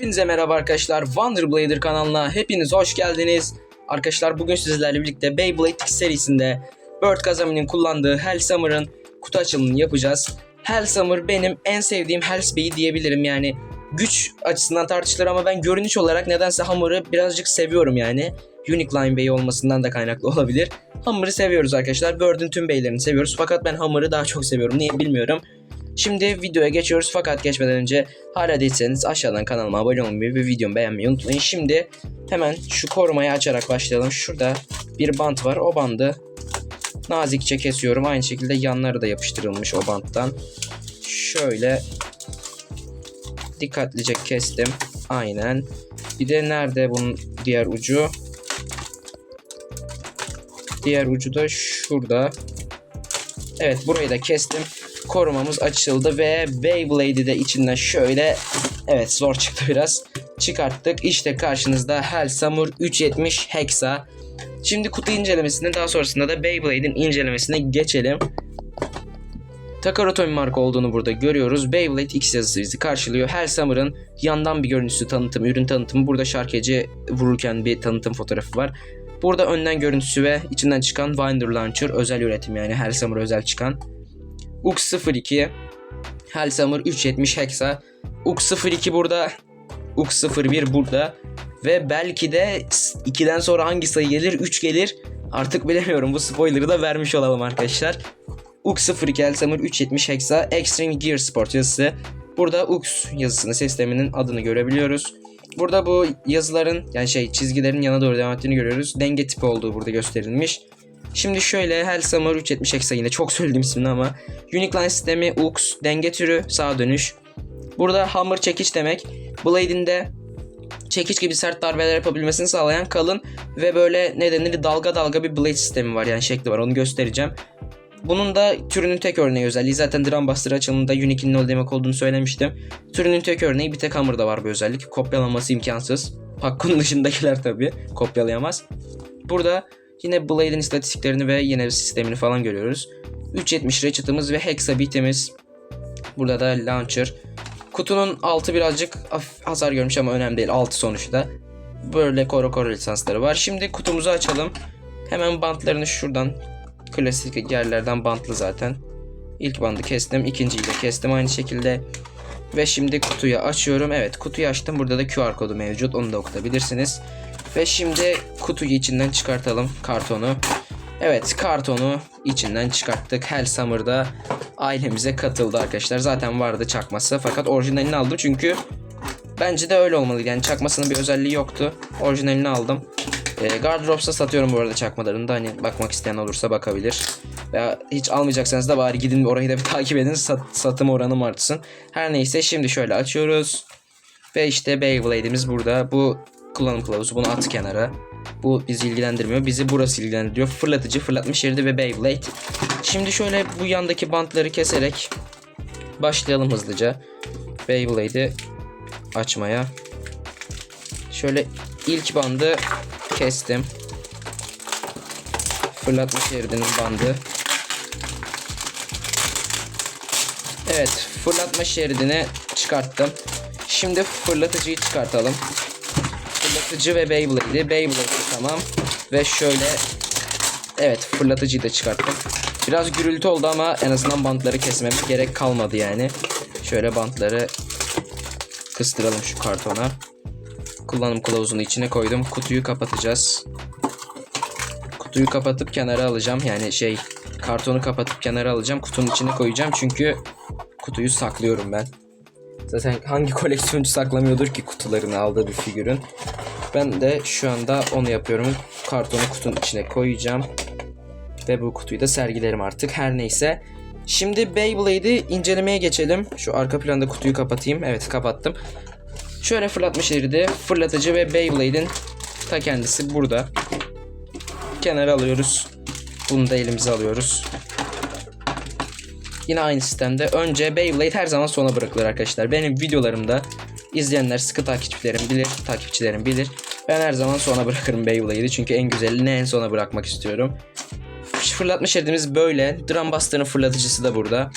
Hepinize merhaba arkadaşlar. Wonderblader kanalına hepiniz hoş geldiniz. Arkadaşlar bugün sizlerle birlikte Beyblade X serisinde Bird Kazami'nin kullandığı Hell Summer'ın kutu açılımını yapacağız. Hell Summer benim en sevdiğim Hellsbey diyebilirim yani. Güç açısından tartışılır ama ben görünüş olarak nedense Hammer'ı birazcık seviyorum yani. Unique Line Bey olmasından da kaynaklı olabilir. Hammer'ı seviyoruz arkadaşlar. Bird'ün tüm beylerini seviyoruz. Fakat ben Hammer'ı daha çok seviyorum. Niye bilmiyorum. Şimdi videoya geçiyoruz fakat geçmeden önce hala değilseniz aşağıdan kanalıma abone olmayı ve videomu beğenmeyi unutmayın. Şimdi hemen şu korumayı açarak başlayalım. Şurada bir bant var. O bandı nazikçe kesiyorum. Aynı şekilde yanları da yapıştırılmış o banttan. Şöyle dikkatlice kestim. Aynen. Bir de nerede bunun diğer ucu? Diğer ucu da şurada. Evet burayı da kestim. Korumamız açıldı ve Beyblade'i de içinden şöyle evet zor çıktı biraz. Çıkarttık. İşte karşınızda Hell Summer 370 Hexa. Şimdi kutu incelemesine daha sonrasında da Beyblade'in incelemesine geçelim. Takarotomi marka olduğunu burada görüyoruz. Beyblade X yazısı bizi karşılıyor. Hell Summer'ın yandan bir görüntüsü tanıtımı, ürün tanıtımı. Burada şarkıcı vururken bir tanıtım fotoğrafı var. Burada önden görüntüsü ve içinden çıkan Winder Launcher özel üretim yani Hell Summer özel çıkan. UX 02 Hell Summer 370 Hexa. UX 02 burada. UX 01 burada. Ve belki de 2'den sonra hangi sayı gelir? 3 gelir. Artık bilemiyorum. Bu spoiler'ı da vermiş olalım arkadaşlar. UX 02 Hell Summer 370 Hexa Extreme Gear Sport yazısı. Burada UX yazısını sisteminin adını görebiliyoruz. Burada bu yazıların yani şey çizgilerin yana doğru devam ettiğini görüyoruz. Denge tipi olduğu burada gösterilmiş. Şimdi şöyle Hell Summer 370 Hexa yine çok söylediğim ismini ama Unique Line sistemi UX, denge türü, sağa dönüş. Burada hammer çekiç demek. Blade'in de çekiç gibi sert darbeler yapabilmesini sağlayan kalın ve böyle ne denir dalga dalga bir blade sistemi var yani şekli var onu göstereceğim. Bunun da türünün tek örneği özelliği. Zaten Drum Buster açılımında Unique'in ne demek olduğunu söylemiştim. Türünün tek örneği bir tek Hammer'da var bu özellik. Kopyalanması imkansız. Pakkunun dışındakiler tabi kopyalayamaz. Burada yine Blade'in istatistiklerini ve yine sistemini falan görüyoruz. 370 Ratchet'ımız ve Hexa bitimiz. Burada da Launcher. Kutunun altı birazcık hasar görmüş ama önemli değil. Altı sonuçta. Böyle koro koro lisansları var. Şimdi kutumuzu açalım. Hemen bantlarını şuradan klasik yerlerden bantlı zaten. İlk bandı kestim. ikinciyi de kestim aynı şekilde. Ve şimdi kutuyu açıyorum. Evet kutuyu açtım. Burada da QR kodu mevcut. Onu da okutabilirsiniz. Ve şimdi kutuyu içinden çıkartalım. Kartonu. Evet kartonu içinden çıkarttık. Hell Summer'da ailemize katıldı arkadaşlar. Zaten vardı çakması. Fakat orijinalini aldım çünkü bence de öyle olmalı. Yani çakmasının bir özelliği yoktu. Orijinalini aldım. E, Gardrops'a satıyorum bu arada çakmalarını da hani bakmak isteyen olursa bakabilir. Veya hiç almayacaksanız da bari gidin orayı da bir takip edin sat, satım oranım artsın. Her neyse şimdi şöyle açıyoruz. Ve işte Beyblade'imiz burada. Bu kullanım kılavuzu bunu at kenara. Bu bizi ilgilendirmiyor. Bizi burası ilgilendiriyor. Fırlatıcı, fırlatma şeridi ve Beyblade. Şimdi şöyle bu yandaki bantları keserek başlayalım hızlıca. Beyblade'i açmaya. Şöyle ilk bandı kestim. Fırlatma şeridinin bandı. Evet, fırlatma şeridini çıkarttım. Şimdi fırlatıcıyı çıkartalım. Fırlatıcı ve Beyblade'i. Beyblade'i tamam. Ve şöyle Evet, fırlatıcıyı da çıkarttım. Biraz gürültü oldu ama en azından bantları kesmeme gerek kalmadı yani. Şöyle bantları kıstıralım şu kartona kullanım kılavuzunu içine koydum. Kutuyu kapatacağız. Kutuyu kapatıp kenara alacağım. Yani şey kartonu kapatıp kenara alacağım. Kutunun içine koyacağım. Çünkü kutuyu saklıyorum ben. Zaten hangi koleksiyoncu saklamıyordur ki kutularını aldığı bir figürün. Ben de şu anda onu yapıyorum. Kartonu kutunun içine koyacağım. Ve bu kutuyu da sergilerim artık. Her neyse. Şimdi Beyblade'i incelemeye geçelim. Şu arka planda kutuyu kapatayım. Evet kapattım. Şöyle fırlatma şeridi, fırlatıcı ve Beyblade'in ta kendisi burada. Kenara alıyoruz. Bunu da elimize alıyoruz. Yine aynı sistemde. Önce Beyblade her zaman sona bırakılır arkadaşlar. Benim videolarımda izleyenler sıkı takipçilerim bilir, takipçilerim bilir. Ben her zaman sona bırakırım Beyblade'i çünkü en güzelini en sona bırakmak istiyorum. Fırlatma şeridimiz böyle. Drum Buster'ın fırlatıcısı da burada.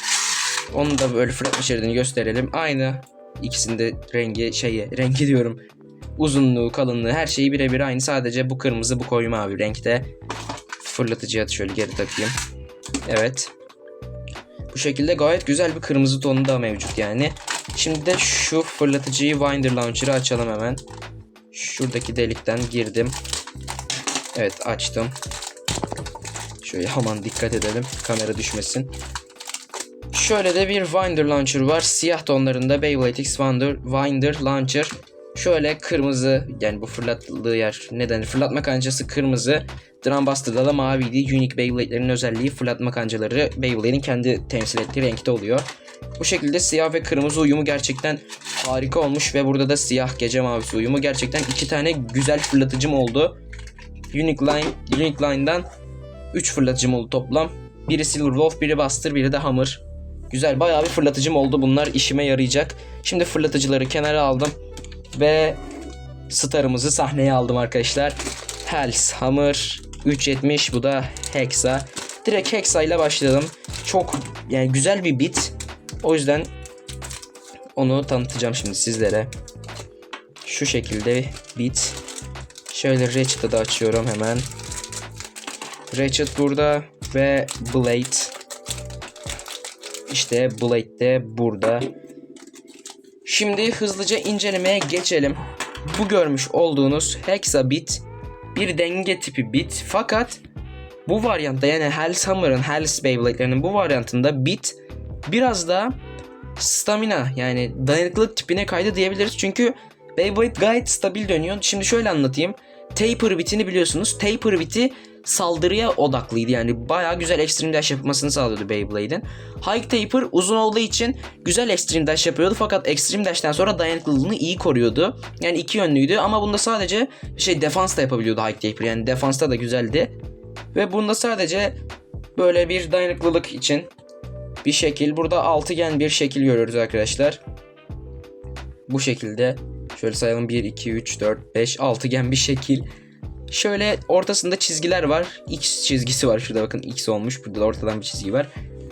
Onu da böyle fırlatma şeridini gösterelim. Aynı İkisinde rengi şeyi rengi diyorum. Uzunluğu, kalınlığı her şeyi birebir aynı. Sadece bu kırmızı bu koyu mavi renkte. Fırlatıcıya şöyle geri takayım. Evet. Bu şekilde gayet güzel bir kırmızı tonu da mevcut yani. Şimdi de şu fırlatıcıyı Winder Launcher'ı açalım hemen. Şuradaki delikten girdim. Evet açtım. Şöyle aman dikkat edelim. Kamera düşmesin. Şöyle de bir Winder Launcher var. Siyah tonlarında Beyblade X Winder, Winder Launcher. Şöyle kırmızı yani bu fırlattığı yer neden fırlatma kancası kırmızı. Drumbuster'da da maviydi. Unique Beyblade'lerin özelliği fırlatma kancaları Beyblade'in kendi temsil ettiği renkte oluyor. Bu şekilde siyah ve kırmızı uyumu gerçekten harika olmuş ve burada da siyah gece mavisi uyumu gerçekten iki tane güzel fırlatıcım oldu. Unique Line, Unique Line'dan 3 fırlatıcım oldu toplam. Biri Silver Wolf, biri Buster, biri de Hammer. Güzel bayağı bir fırlatıcım oldu. Bunlar işime yarayacak. Şimdi fırlatıcıları kenara aldım. Ve starımızı sahneye aldım arkadaşlar. Hels, Hammer, 370 bu da Hexa. Direkt Hexa ile başladım. Çok yani güzel bir bit. O yüzden onu tanıtacağım şimdi sizlere. Şu şekilde bit. Şöyle Ratchet'ı da açıyorum hemen. Ratchet burada ve Blade. İşte Blade de burada. Şimdi hızlıca incelemeye geçelim. Bu görmüş olduğunuz Hexa bit bir denge tipi bit fakat bu varyantta yani Hell's Hammer'ın Hell's Beyblade'lerinin bu varyantında bit biraz da stamina yani dayanıklılık tipine kaydı diyebiliriz. Çünkü Beyblade gayet stabil dönüyor. Şimdi şöyle anlatayım. Taper bitini biliyorsunuz. Taper biti saldırıya odaklıydı. Yani bayağı güzel extreme dash yapmasını sağlıyordu Beyblade'in. High Taper uzun olduğu için güzel extreme dash yapıyordu. Fakat extreme dash'ten sonra dayanıklılığını iyi koruyordu. Yani iki yönlüydü ama bunda sadece şey defans da yapabiliyordu High Taper. Yani defansta da güzeldi. Ve bunda sadece böyle bir dayanıklılık için bir şekil. Burada altıgen bir şekil görüyoruz arkadaşlar. Bu şekilde şöyle sayalım 1, 2, 3, 4, 5 altıgen bir şekil. Şöyle ortasında çizgiler var. X çizgisi var. Şurada bakın X olmuş. Burada da ortadan bir çizgi var.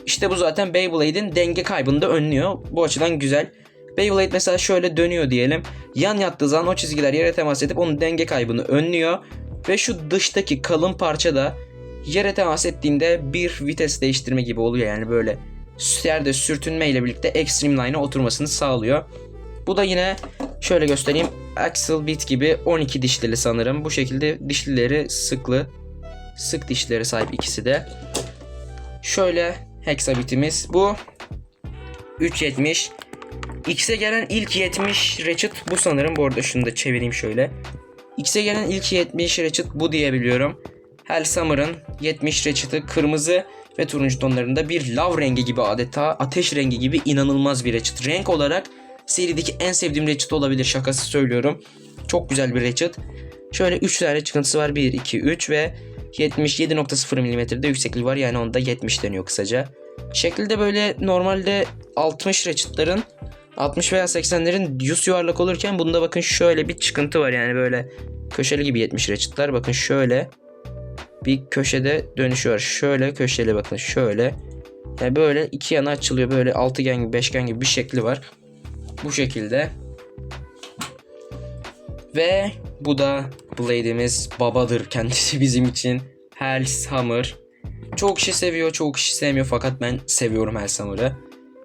İşte bu zaten Beyblade'in denge kaybını da önlüyor. Bu açıdan güzel. Beyblade mesela şöyle dönüyor diyelim. Yan yattığı zaman o çizgiler yere temas edip onun denge kaybını önlüyor. Ve şu dıştaki kalın parça da yere temas ettiğinde bir vites değiştirme gibi oluyor. Yani böyle yerde sürtünme ile birlikte extreme line'a oturmasını sağlıyor. Bu da yine şöyle göstereyim. Axel bit gibi 12 dişlili sanırım. Bu şekilde dişlileri sıklı. Sık dişlere sahip ikisi de. Şöyle hexa bitimiz. Bu 370. X'e gelen ilk 70 Ratchet bu sanırım. Bu arada şunu da çevireyim şöyle. X'e gelen ilk 70 Ratchet bu diyebiliyorum. Hell Summer'ın 70 Ratchet'ı kırmızı ve turuncu tonlarında bir lav rengi gibi adeta ateş rengi gibi inanılmaz bir Ratchet. Renk olarak serideki en sevdiğim Ratchet olabilir şakası söylüyorum. Çok güzel bir Ratchet. Şöyle 3 tane çıkıntısı var. 1, 2, 3 ve 77.0 mm'de yüksekliği var. Yani onda 70 deniyor kısaca. Şekilde böyle normalde 60 Ratchet'ların 60 veya 80'lerin yüz yuvarlak olurken bunda bakın şöyle bir çıkıntı var. Yani böyle köşeli gibi 70 Ratchet'lar. Bakın şöyle bir köşede dönüşüyor. Şöyle köşeli bakın şöyle. Yani böyle iki yana açılıyor. Böyle altıgen gibi beşgen gibi bir şekli var. Bu şekilde. Ve bu da Blade'imiz babadır kendisi bizim için. Hell's Hammer. Çoğu kişi seviyor, çoğu kişi sevmiyor fakat ben seviyorum Hell's Hammer'ı.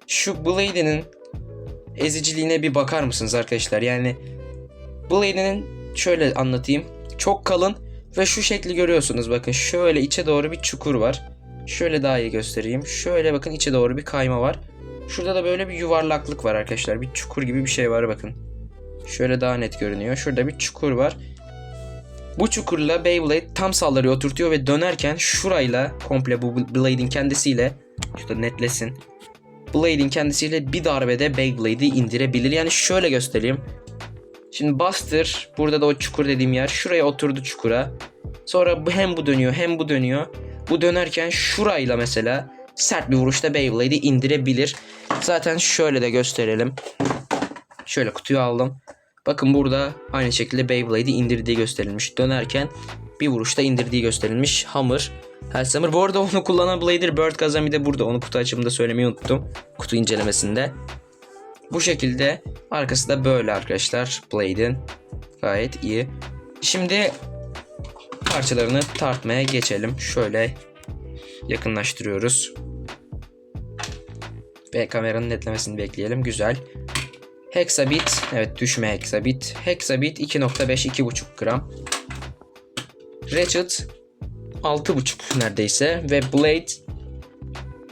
Şu Blade'inin eziciliğine bir bakar mısınız arkadaşlar? Yani Blade'inin şöyle anlatayım. Çok kalın ve şu şekli görüyorsunuz bakın şöyle içe doğru bir çukur var. Şöyle daha iyi göstereyim. Şöyle bakın içe doğru bir kayma var. Şurada da böyle bir yuvarlaklık var arkadaşlar. Bir çukur gibi bir şey var bakın. Şöyle daha net görünüyor. Şurada bir çukur var. Bu çukurla Beyblade tam saldırıya oturtuyor ve dönerken şurayla komple bu Blade'in kendisiyle şurada netlesin. Blade'in kendisiyle bir darbede Beyblade'i indirebilir. Yani şöyle göstereyim. Şimdi Buster burada da o çukur dediğim yer şuraya oturdu çukura. Sonra bu hem bu dönüyor hem bu dönüyor. Bu dönerken şurayla mesela sert bir vuruşta Beyblade'i indirebilir. Zaten şöyle de gösterelim. Şöyle kutuyu aldım. Bakın burada aynı şekilde Beyblade'i indirdiği gösterilmiş. Dönerken bir vuruşta indirdiği gösterilmiş. Hammer. Hellhammer. Bu arada onu kullanan Blader Bird Kazami de burada. Onu kutu açımında söylemeyi unuttum. Kutu incelemesinde. Bu şekilde arkası da böyle arkadaşlar Blade'in. Gayet iyi. Şimdi parçalarını tartmaya geçelim. Şöyle yakınlaştırıyoruz. Ve kameranın netlemesini bekleyelim. Güzel. Hexabit. Evet düşme hexabit. Hexabit 2.5 2.5 gram. Ratchet 6.5 neredeyse ve Blade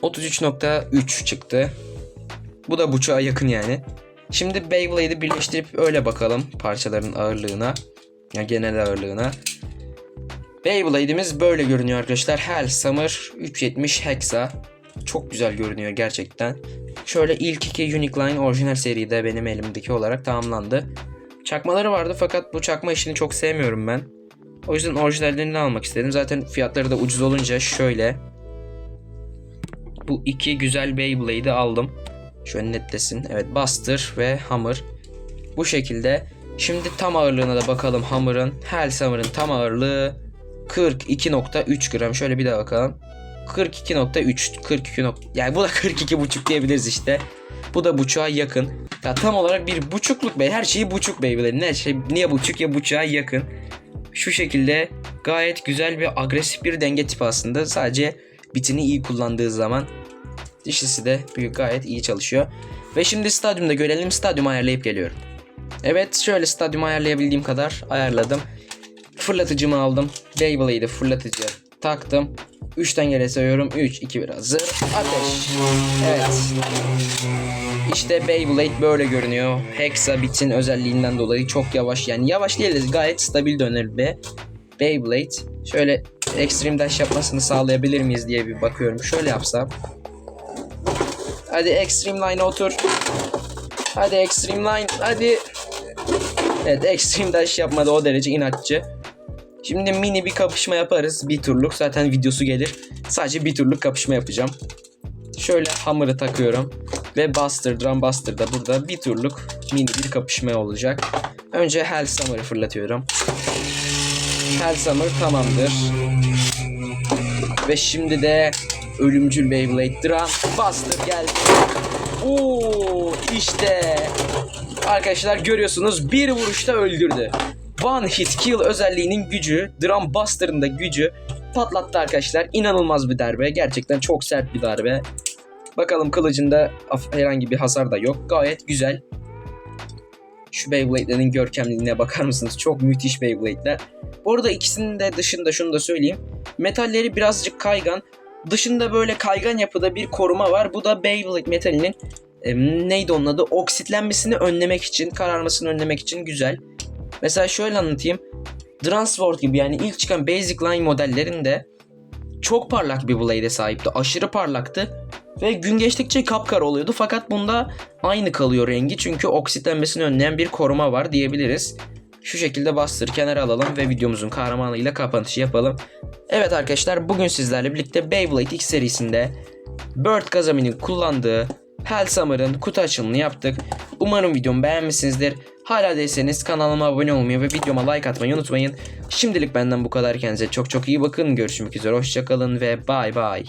33.3 çıktı. Bu da buçuğa yakın yani. Şimdi Beyblade'i birleştirip öyle bakalım parçaların ağırlığına. Yani genel ağırlığına. Beyblade'imiz böyle görünüyor arkadaşlar. Hell Summer 370 Hexa. Çok güzel görünüyor gerçekten. Şöyle ilk iki Unique Line orijinal seride benim elimdeki olarak tamamlandı. Çakmaları vardı fakat bu çakma işini çok sevmiyorum ben. O yüzden orijinallerini almak istedim. Zaten fiyatları da ucuz olunca şöyle. Bu iki güzel Beyblade'i aldım. Şöyle netlesin. Evet Buster ve Hammer. Bu şekilde. Şimdi tam ağırlığına da bakalım Hammer'ın. Hell Summer'ın tam ağırlığı 42.3 gram. Şöyle bir daha bakalım. 42.3 42 nok- yani bu da 42 buçuk diyebiliriz işte. Bu da buçuğa yakın. Ya tam olarak bir buçukluk be. Her şeyi buçuk Beyblade'in. Her şey niye buçuk ya buçuğa yakın. Şu şekilde gayet güzel ve agresif bir denge tipi aslında. Sadece bitini iyi kullandığı zaman dişlisi de büyük gayet iyi çalışıyor. Ve şimdi stadyumda görelim. Stadyumu ayarlayıp geliyorum. Evet şöyle stadyumu ayarlayabildiğim kadar ayarladım. Fırlatıcımı aldım. Beyblade'i fırlatıcı taktım. 3'ten geri sayıyorum. 3, 2, 1 hazır. Ateş. Evet. İşte Beyblade böyle görünüyor. Hexa bitsin özelliğinden dolayı çok yavaş. Yani yavaş değil de gayet stabil döner be. Beyblade. Şöyle extreme dash yapmasını sağlayabilir miyiz diye bir bakıyorum. Şöyle yapsam. Hadi extreme line'a otur. Hadi extreme line. Hadi. Evet extreme dash yapmadı o derece inatçı. Şimdi mini bir kapışma yaparız. Bir turluk zaten videosu gelir. Sadece bir turluk kapışma yapacağım. Şöyle hammer'ı takıyorum. Ve Buster, Drum Buster da burada bir turluk mini bir kapışma olacak. Önce Hell Summer'ı fırlatıyorum. Hell Summer tamamdır. Ve şimdi de ölümcül Beyblade Drum Buster geldi. Oo işte arkadaşlar görüyorsunuz bir vuruşta öldürdü. One hit kill özelliğinin gücü, Drum Buster'ın da gücü patlattı arkadaşlar. İnanılmaz bir darbe. Gerçekten çok sert bir darbe. Bakalım kılıcında herhangi bir hasar da yok. Gayet güzel. Şu Beyblade'lerin görkemliğine bakar mısınız? Çok müthiş Beyblade'ler. Bu arada ikisinin de dışında şunu da söyleyeyim. Metalleri birazcık kaygan. Dışında böyle kaygan yapıda bir koruma var. Bu da Beyblade metalinin e, neydi onun adı? Oksitlenmesini önlemek için, kararmasını önlemek için güzel. Mesela şöyle anlatayım. Transword gibi yani ilk çıkan Basic Line modellerinde çok parlak bir blade'e sahipti. Aşırı parlaktı. Ve gün geçtikçe kapkara oluyordu. Fakat bunda aynı kalıyor rengi. Çünkü oksitlenmesini önleyen bir koruma var diyebiliriz. Şu şekilde bastır kenara alalım ve videomuzun kahramanıyla kapanışı yapalım. Evet arkadaşlar bugün sizlerle birlikte Beyblade X serisinde Bird Kazami'nin kullandığı Hell Summer'ın kutu açılımını yaptık. Umarım videomu beğenmişsinizdir. Hala değilseniz kanalıma abone olmayı ve videoma like atmayı unutmayın. Şimdilik benden bu kadar. Kendinize çok çok iyi bakın. Görüşmek üzere. Hoşçakalın ve bay bay.